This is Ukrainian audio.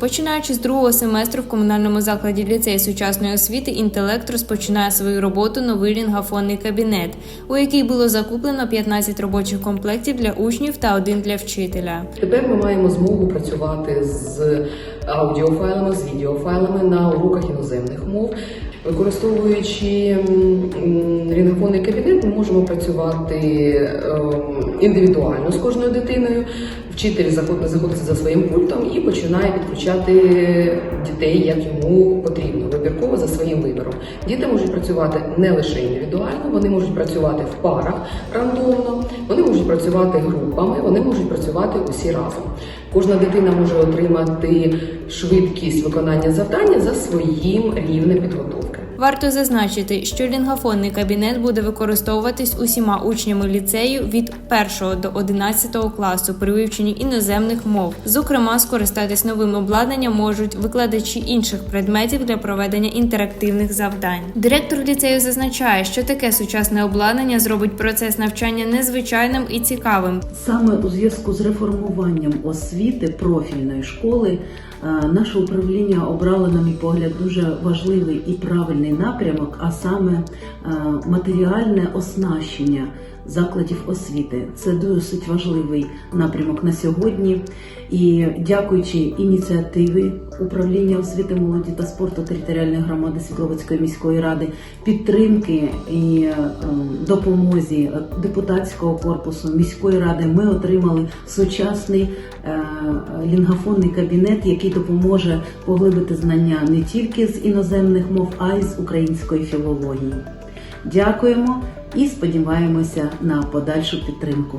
Починаючи з другого семестру в комунальному закладі ліцею сучасної освіти інтелект розпочинає свою роботу новий лінгафонний кабінет, у який було закуплено 15 робочих комплектів для учнів та один для вчителя. Тепер ми маємо змогу працювати з аудіофайлами, з відеофайлами на уроках іноземних мов. Використовуючи рінгофонний кабінет, ми можемо працювати ем, індивідуально з кожною дитиною. Вчитель заход- знаходиться за своїм пультом і починає підключати дітей, як йому потрібно, вибірково за своїм вибором. Діти можуть працювати не лише індивідуально, вони можуть працювати в парах рандомно, вони можуть працювати групами, вони можуть працювати усі разом. Кожна дитина може отримати швидкість виконання завдання за своїм рівнем підготовки. Варто зазначити, що лінгафонний кабінет буде використовуватись усіма учнями ліцею від 1 до 11 класу при вивченні іноземних мов. Зокрема, скористатись новим обладнанням можуть викладачі інших предметів для проведення інтерактивних завдань. Директор ліцею зазначає, що таке сучасне обладнання зробить процес навчання незвичайним і цікавим. Саме у зв'язку з реформуванням освіти профільної школи е, наше управління обрало, на мій погляд, дуже важливий і правильний напрямок, а саме е, матеріальне оснащення закладів освіти. Це досить важливий напрямок на сьогодні. І дякуючи ініціативі управління освіти, молоді та спорту територіальної громади Світловицької міської ради, підтримки і е, допомозі депутатського корпусу міської ради, ми отримали сучасний е, лінгафонний кабінет, який допоможе поглибити знання не тільки з іноземних мов, а й з української філології. Дякуємо і сподіваємося на подальшу підтримку.